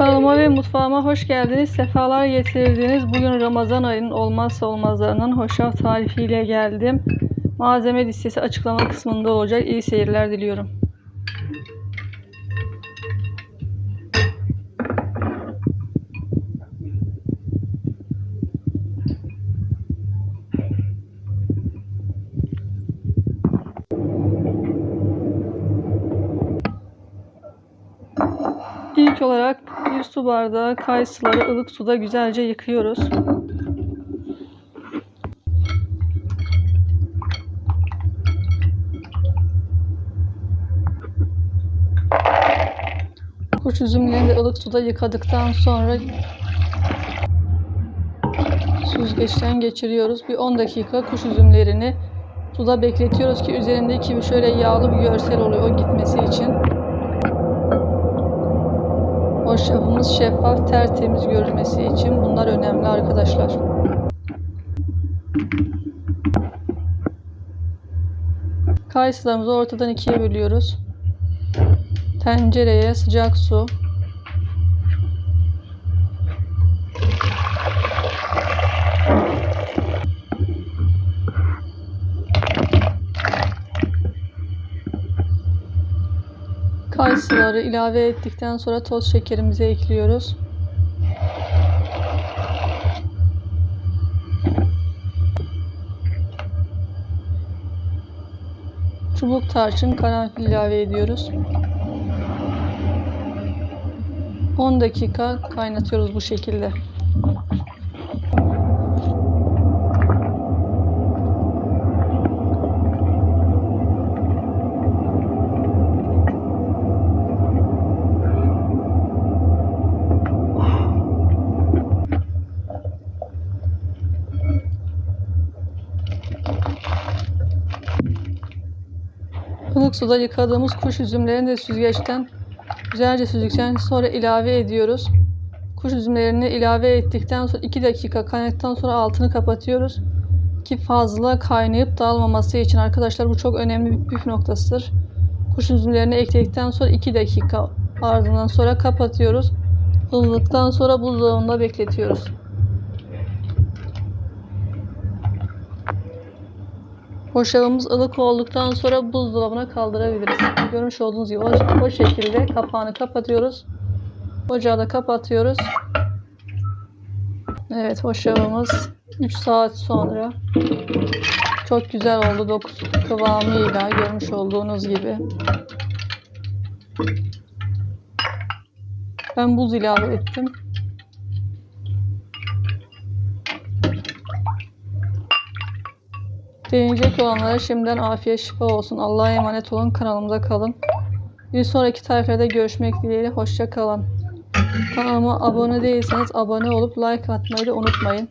Kanalıma ve mutfağıma hoş geldiniz. Sefalar getirdiniz. Bugün Ramazan ayının olmazsa olmazlarından hoşaf tarifiyle geldim. Malzeme listesi açıklama kısmında olacak. İyi seyirler diliyorum. İlk olarak bir su bardağı kayısıları ılık suda güzelce yıkıyoruz. Kuş üzümlerini de ılık suda yıkadıktan sonra süzgeçten geçiriyoruz. Bir 10 dakika kuş üzümlerini suda bekletiyoruz ki üzerindeki şöyle yağlı bir görsel oluyor o gitmesi için. Hoşafımız şeffaf, tertemiz görünmesi için bunlar önemli arkadaşlar. Kayısılarımızı ortadan ikiye bölüyoruz. Tencereye sıcak su, Kayısıları ilave ettikten sonra toz şekerimizi ekliyoruz. Çubuk tarçın, karanfil ilave ediyoruz. 10 dakika kaynatıyoruz bu şekilde. Ilık suda yıkadığımız kuş üzümlerini de süzgeçten güzelce süzdükten sonra ilave ediyoruz. Kuş üzümlerini ilave ettikten sonra 2 dakika kaynadıktan sonra altını kapatıyoruz. Ki fazla kaynayıp dağılmaması için arkadaşlar bu çok önemli bir püf noktasıdır. Kuş üzümlerini ekledikten sonra 2 dakika ardından sonra kapatıyoruz. Ilıdıktan sonra buzdolabında bekletiyoruz. Hoşafımız ılık olduktan sonra buzdolabına kaldırabiliriz. Görmüş olduğunuz gibi o, o şekilde kapağını kapatıyoruz. Ocağı da kapatıyoruz. Evet hoşafımız 3 saat sonra çok güzel oldu dokusu kıvamıyla görmüş olduğunuz gibi. Ben buz ilave ettim. Deneyecek olanlara şimdiden afiyet şifa olsun. Allah'a emanet olun. Kanalımda kalın. Bir sonraki tariflerde görüşmek dileğiyle. Hoşça kalın. Kanalıma abone değilseniz abone olup like atmayı da unutmayın.